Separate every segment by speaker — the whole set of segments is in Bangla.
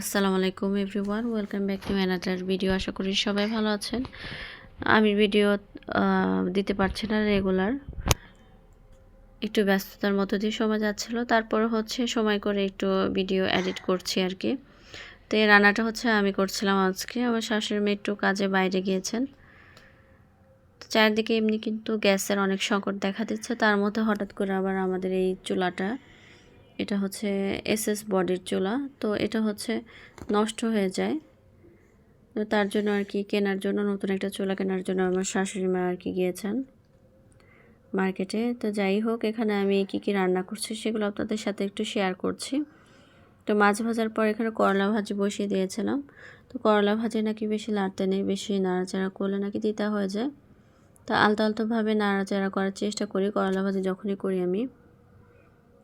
Speaker 1: আসসালামু আলাইকুম everyone, welcome back to another video. আশা করি সবাই ভালো আছেন। আমি ভিডিও দিতে পারছি না রেগুলার। একটু ব্যস্ততার মধ্য দিয়ে সময় যাচ্ছিল। তারপর হচ্ছে সময় করে একটু ভিডিও এডিট করছি আর কি। তো এই রান্নাটা হচ্ছে আমি করছিলাম আজকে। আমার শাশুড়ি মেয়ে একটু কাজে বাইরে গিয়েছেন। চারিদিকে এমনি কিন্তু গ্যাসের অনেক সংকট দেখা দিচ্ছে। তার মধ্যে হঠাৎ করে আবার আমাদের এই চুলাটা এটা হচ্ছে এসএস বডির চুলা। তো এটা হচ্ছে নষ্ট হয়ে যায়। তো তার জন্য আর কি কেনার জন্য, নতুন একটা চুলা কেনার জন্য আমার শাশুড়ি মা আর কি গিয়েছেন মার্কেটে। তো যাই হোক, এখানে আমি কী কী রান্না করছি সেগুলো আপনাদের সাথে একটু শেয়ার করছি। তো মাছ ভাজার পর এখানে করলা ভাজি বসিয়ে দিয়েছিলাম। তো করলা ভাজি নাকি বেশি লাড়তে নেই, বেশি নাড়াচাড়া করলে নাকি দিতা হয়ে যায়। তো আলতো আলতোভাবে নাড়াচাড়া করার চেষ্টা করি, করলা ভাজি যখনই করি আমি।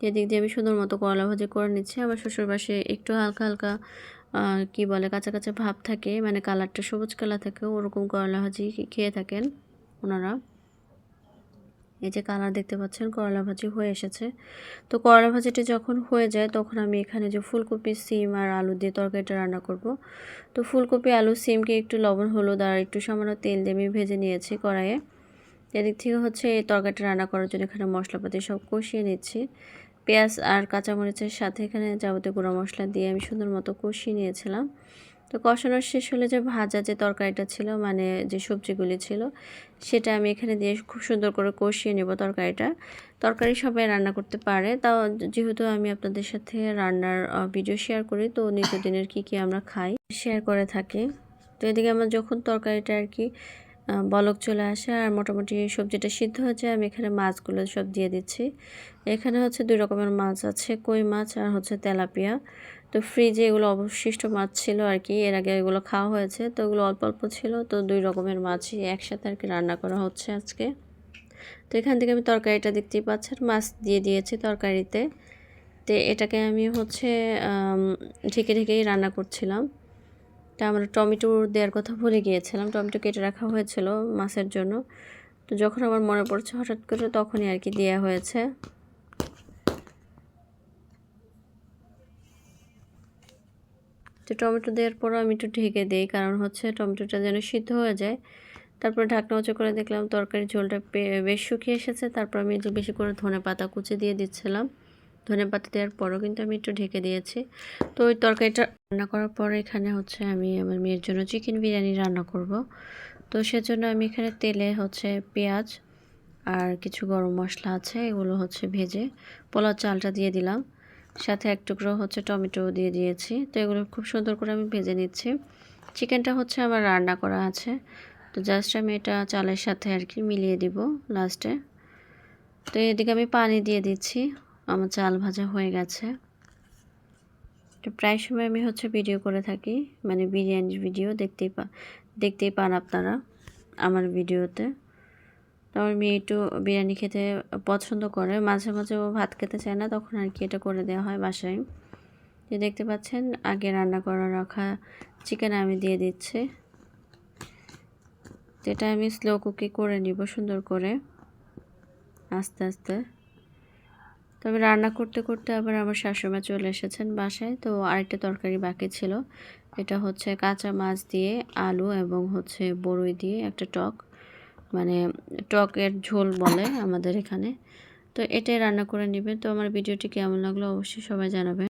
Speaker 1: এদিক দিয়ে আমি সুন্দর মতো করলা ভাজি করে নিচ্ছি, আমার শ্বশুর পাশে একটু হালকা হালকা কি বলে, কাঁচা কাঁচা ভাব থাকে মানে কালারটা সবুজ কালার থাকে, ওরকম করলা ভাজি খেয়ে থাকেন ওনারা। এই যে কালার দেখতে পাচ্ছেন, করলা ভাজি হয়ে এসেছে। তো করলা ভাজিটা যখন হয়ে যায়, তখন আমি এখানে যে ফুলকপি, সিম আর আলু দিয়ে তরকারিটা রান্না করব। তো ফুলকপি, আলু, সিমকে একটু লবণ, হলুদ আর একটু সামান্য তেল দিয়ে আমি ভেজে নিয়েছি কড়াইয়ে। এদিক থেকে হচ্ছে এই তরকারিটা রান্না করার জন্য এখানে মশলাপাতি সব কষিয়ে নিচ্ছি। পেঁয়াজ আর কাঁচামরিচের সাথে এখানে যাবতীয় গুঁড়ো মশলা দিয়ে আমি সুন্দর মতো কষিয়ে নিয়েছিলাম। তো কষানোর শেষ হলে যে ভাজা যে তরকারিটা ছিল মানে যে সবজিগুলি ছিল, সেটা আমি এখানে দিয়ে খুব সুন্দর করে কষিয়ে নেব তরকারিটা। তরকারি সবাই রান্না করতে পারে, তাও যেহেতু আমি আপনাদের সাথে রান্নার ভিডিও শেয়ার করি, তো নিত্যদিনের কী কী আমরা খাই শেয়ার করে থাকি। তো এদিকে আমার যখন তরকারিটা আর কি বলক চলে আসে আর মোটামুটি সবজিটা সিদ্ধ হয়ে যায়। আমি এখানে মাছগুলো সব দিয়ে দিচ্ছি। এখানে হচ্ছে দুই রকমের মাছ আছে, কই মাছ আর হচ্ছে তেলাপিয়া। তো ফ্রিজে এগুলো অবশিষ্ট মাছ ছিল আর কি, এর আগে এগুলো খাওয়া হয়েছে। তো এগুলো অল্প অল্প ছিল, তো দুই রকমের মাছই একসাথে আর কি রান্না করা হচ্ছে আজকে। তো এখান থেকে আমি তরকারিটা দেখতেই পাচ্ছি পাচ্ছেন, মাছ দিয়ে দিয়েছি তরকারিতে। তো এটাকে আমি হচ্ছে ঢেকে ঢেকেই রান্না করছিলাম। আমরা টমেটো দেওয়ার কথা ভুলে গিয়েছিলাম। টমেটো কেটে রাখা হয়েছিল মাছের জন্য। তো যখন আমার মনে পড়ছে হঠাৎ করে তখনই আর কি দেওয়া হয়েছে। তো টমেটো দেওয়ার পরও আমি একটু ঢেকে দিই, কারণ হচ্ছে টমেটোটা যেন সিদ্ধ হয়ে যায়। তারপর ঢাকনা উঁচু করে দেখলাম তরকারি ঝোলটা বেশ শুকিয়ে এসেছে। তারপর আমি বেশি করে ধনে পাতা কুচি দিয়ে দিচ্ছিলাম। ধনে পাতা দেওয়ার পরও কিন্তু আমি একটু ঢেকে দিয়েছি। তো ওই তরকারিটা রান্না করার পর এখানে হচ্ছে আমি আমার মেয়ের জন্য চিকেন বিরিয়ানি রান্না করব। তো সেজন্য আমি এখানে তেলে হচ্ছে পেঁয়াজ আর কিছু গরম মশলা আছে, এগুলো হচ্ছে ভেজে পোলাও চালটা দিয়ে দিলাম। সাথে এক টুকরো হচ্ছে টমেটো দিয়ে দিয়েছি। তো এগুলো খুব সুন্দর করে আমি ভেজে নিচ্ছি। চিকেনটা হচ্ছে আমার রান্না করা আছে। তো জাস্ট আমি এটা চালের সাথে আর কি মিলিয়ে দিব লাস্টে। তো এদিকে আমি পানি দিয়ে দিচ্ছি। আমার চাল ভাজা হয়ে গেছে। তো প্রায় সময় আমি হচ্ছে ভিডিও করে থাকি মানে বিরিয়ানির ভিডিও দেখতেই পা, দেখতেই পান আপনারা আমার ভিডিওতে তো আমার মেয়ে একটু বিরিয়ানি খেতে পছন্দ করে, মাঝে মাঝে ও ভাত খেতে চায় না, তখন আর কি এটা করে দেওয়া হয় বাসায়। যে দেখতে পাচ্ছেন, আগে রান্না করা রাখা চিকেন আমি দিয়ে দিচ্ছি। এটা আমি স্লো কুকি করে নিব সুন্দর করে, আস্তে আস্তে। তবে রান্না করতে করতে আবার আমার শাশুমা চলে এসেছেন বাসায়। তো আরেকটা তরকারি বাকি ছিল। এটা হচ্ছে কাঁচা মাছ দিয়ে আলু এবং হচ্ছে বড়ই দিয়ে একটা টক। মানে টকের ঝোল বলে আমাদের এখানে। তো এটাই রান্না করে নেবেন। তো আমার ভিডিওটি কেমন লাগল অবশ্যই সবাই জানাবেন।